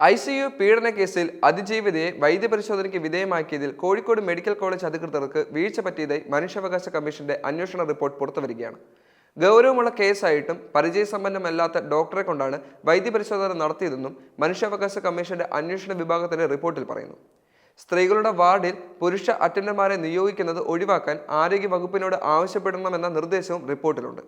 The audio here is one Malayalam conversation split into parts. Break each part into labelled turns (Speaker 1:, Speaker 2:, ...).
Speaker 1: ഐ സി യു പീഡന കേസിൽ അതിജീവിതയെ വൈദ്യപരിശോധനയ്ക്ക് വിധേയമാക്കിയതിൽ കോഴിക്കോട് മെഡിക്കൽ കോളേജ് അധികൃതർക്ക് വീഴ്ച പറ്റിയതായി മനുഷ്യാവകാശ കമ്മീഷന്റെ അന്വേഷണ റിപ്പോർട്ട് പുറത്തുവരികയാണ്. ഗൗരവമുള്ള കേസായിട്ടും പരിചയസമ്പന്നമല്ലാത്ത ഡോക്ടറെ കൊണ്ടാണ് വൈദ്യപരിശോധന നടത്തിയതെന്നും മനുഷ്യാവകാശ കമ്മീഷന്റെ അന്വേഷണ വിഭാഗത്തിന്റെ റിപ്പോർട്ടിൽ പറയുന്നു. സ്ത്രീകളുടെ വാർഡിൽ പുരുഷ അറ്റൻഡർമാരെ നിയോഗിക്കുന്നത് ഒഴിവാക്കാൻ ആരോഗ്യ വകുപ്പിനോട് ആവശ്യപ്പെടണമെന്ന നിർദ്ദേശവും റിപ്പോർട്ടിലുണ്ട്.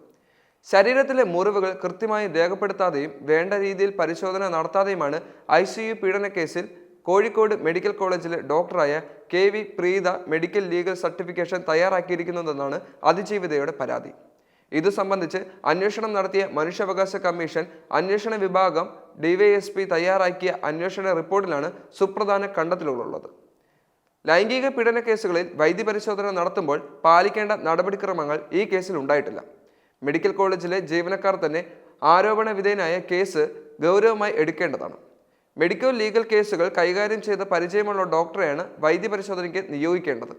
Speaker 1: ശരീരത്തിലെ മുറിവുകൾ കൃത്യമായി രേഖപ്പെടുത്താതെയും വേണ്ട രീതിയിൽ പരിശോധന നടത്താതെയുമാണ് ഐ സി യു പീഡന കേസിൽ കോഴിക്കോട് മെഡിക്കൽ കോളേജിലെ ഡോക്ടറായ K V Preetha medical legal certification തയ്യാറാക്കിയിരിക്കുന്നതെന്നാണ് അതിജീവിതയുടെ പരാതി. ഇത് സംബന്ധിച്ച് അന്വേഷണം നടത്തിയ മനുഷ്യാവകാശ കമ്മീഷൻ അന്വേഷണ വിഭാഗം ഡിവൈഎസ്പി തയ്യാറാക്കിയ അന്വേഷണ റിപ്പോർട്ടിലാണ് സുപ്രധാന കണ്ടെത്തലുകളുള്ളത്. ലൈംഗിക പീഡന കേസുകളിൽ വൈദ്യപരിശോധന നടത്തുമ്പോൾ പാലിക്കേണ്ട നടപടിക്രമങ്ങൾ ഈ കേസിൽ ഉണ്ടായിട്ടില്ല. മെഡിക്കൽ കോളേജിലെ ജീവനക്കാർ തന്നെ ആരോപണ വിധേയനായ കേസ് ഗൗരവമായി എടുക്കേണ്ടതാണ്. മെഡിക്കൽ ലീഗൽ കേസുകൾ കൈകാര്യം ചെയ്ത പരിചയമുള്ള ഡോക്ടറെയാണ് വൈദ്യപരിശോധനയ്ക്ക് നിയോഗിക്കേണ്ടത്.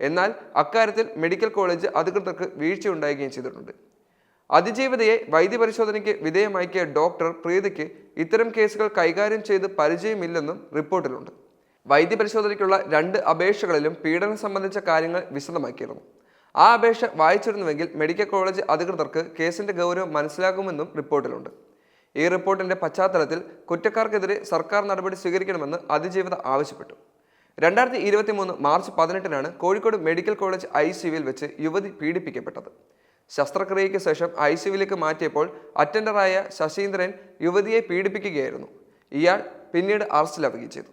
Speaker 1: എന്നാൽ അക്കാര്യത്തിൽ മെഡിക്കൽ കോളേജ് അധികൃതർക്ക് വീഴ്ചയുണ്ടാകുകയും ചെയ്തിട്ടുണ്ട്. അതിജീവിതയെ വൈദ്യപരിശോധനയ്ക്ക് വിധേയമാക്കിയ ഡോക്ടർ പ്രീതിക്ക് ഇത്തരം കേസുകൾ കൈകാര്യം ചെയ്ത് പരിചയമില്ലെന്നും റിപ്പോർട്ടിലുണ്ട്. വൈദ്യപരിശോധനയ്ക്കുള്ള രണ്ട് അപേക്ഷകളിലും പീഡനം സംബന്ധിച്ച കാര്യങ്ങൾ വിശദമാക്കിയിരുന്നു. ആ അപേക്ഷ വായിച്ചിരുന്നുവെങ്കിൽ മെഡിക്കൽ കോളേജ് അധികൃതർക്ക് കേസിന്റെ ഗൗരവം മനസ്സിലാകുമെന്നും റിപ്പോർട്ടിലുണ്ട്. ഈ റിപ്പോർട്ടിന്റെ പശ്ചാത്തലത്തിൽ കുറ്റക്കാർക്കെതിരെ സർക്കാർ നടപടി സ്വീകരിക്കണമെന്ന് അതിജീവിത ആവശ്യപ്പെട്ടു. രണ്ടായിരത്തി ഇരുപത്തി മൂന്ന് മാർച്ച് പതിനെട്ടിനാണ് കോഴിക്കോട് മെഡിക്കൽ കോളേജ് ഐ സിയുവിൽ വെച്ച് യുവതി പീഡിപ്പിക്കപ്പെട്ടത്. ശസ്ത്രക്രിയയ്ക്ക് ശേഷം ഐ സിയുവിലേക്ക് മാറ്റിയപ്പോൾ അറ്റൻഡറായ ശശീന്ദ്രൻ യുവതിയെ പീഡിപ്പിക്കുകയായിരുന്നു. ഇയാൾ പിന്നീട് അറസ്റ്റിലാവുകയും ചെയ്തു.